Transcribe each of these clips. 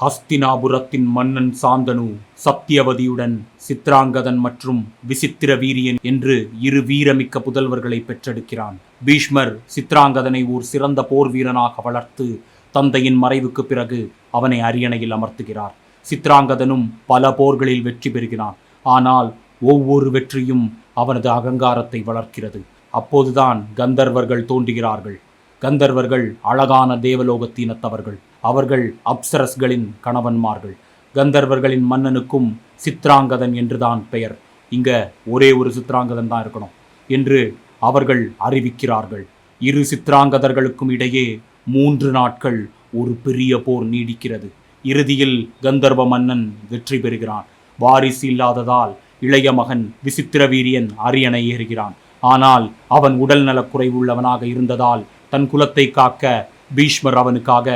ஹஸ்தினாபுரத்தின் மன்னன் சாந்தனு சத்தியவதியுடன் சித்ராங்கதன் மற்றும் விசித்திர வீரியன் என்று இரு வீரமிக்க புதல்வர்களை பெற்றெடுக்கிறான். பீஷ்மர் சித்ராங்கதனை ஒரு சிறந்த போர் வீரனாக வளர்த்து தந்தையின் மறைவுக்கு பிறகு அவனை அரியணையில் அமர்த்துகிறார். சித்ராங்கதனும் பல போர்களில் வெற்றி பெறுகிறான். ஆனால் ஒவ்வொரு வெற்றியும் அவனது அகங்காரத்தை வளர்க்கிறது. அப்போதுதான் கந்தர்வர்கள் தோன்றுகிறார்கள். கந்தர்வர்கள் அழகான தேவலோகத்தினத்தவர்கள். அவர்கள் அப்சரஸ்களின் கணவன்மார்கள். கந்தர்வர்களின் மன்னனுக்கும் சித்ராங்கதன் என்றுதான் பெயர். இங்க ஒரே ஒரு சித்ராங்கதன் தான் இருக்கணும் என்று அவர்கள் அறிவிக்கிறார்கள். இரு சித்ராங்கதர்களுக்கும் இடையே மூன்று நாட்கள் ஒரு பெரிய போர் நீடிக்கிறது. இறுதியில் கந்தர்வ மன்னன் வெற்றி பெறுகிறான். வாரிசு இல்லாததால் இளைய மகன் விசித்திர வீரியன் அரியணை ஏறுகிறான். ஆனால் அவன் உடல் நலக்குறைவுள்ளவனாக இருந்ததால் தன் குலத்தை காக்க பீஷ்மர் அவனுக்காக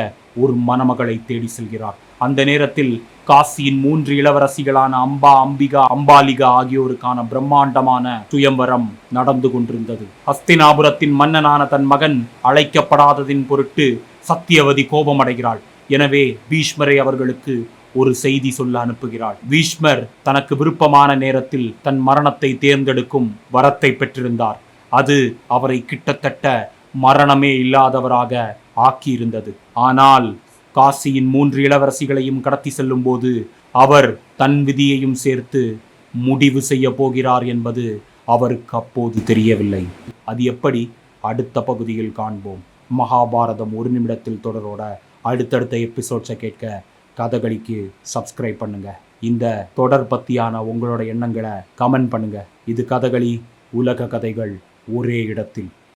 ஒரு மணமகளை தேடி செல்கிறார். அந்த நேரத்தில் காசியின் மூன்று இளவரசிகளான அம்பா அம்பிகா அம்பாலிகா ஆகியோருக்கான பிரம்மாண்டமான சுயம்பரம் நடந்து கொண்டிருந்தது. ஹஸ்தினாபுரத்தின் மன்னனான தன் மகன் அழைக்கப்படாததின் பொருட்டு சத்தியவதி கோபமடைகிறாள். எனவே பீஷ்மரை அவர்களுக்கு ஒரு செய்தி சொல்ல அனுப்புகிறாள். பீஷ்மர் தனக்கு விருப்பமான நேரத்தில் தன் மரணத்தை தேர்ந்தெடுக்கும் வரத்தை பெற்றிருந்தார். அது அவரை கிட்டத்தட்ட மரணமே இல்லாதவராக ஆக்கியிருந்தது. ஆனால் காசியின் மூன்று இளவரசிகளையும் கடத்தி செல்லும்போது அவர் தன் விதியையும் சேர்த்து முடிவு செய்ய போகிறார் என்பது அவருக்கு அப்போது தெரியவில்லை. அது எப்படி? அடுத்த பகுதியில் காண்போம். மகாபாரதம் ஒரு நிமிடத்தில் தொடரோட அடுத்தடுத்த எபிசோட்ஸை கேட்க கதகளிக்கு சப்ஸ்கிரைப் பண்ணுங்க. இந்த தொடர் பற்றியான உங்களோட எண்ணங்களை கமெண்ட் பண்ணுங்க. இது கதகளி உலக கதைகள் ஒரே இடத்தில்.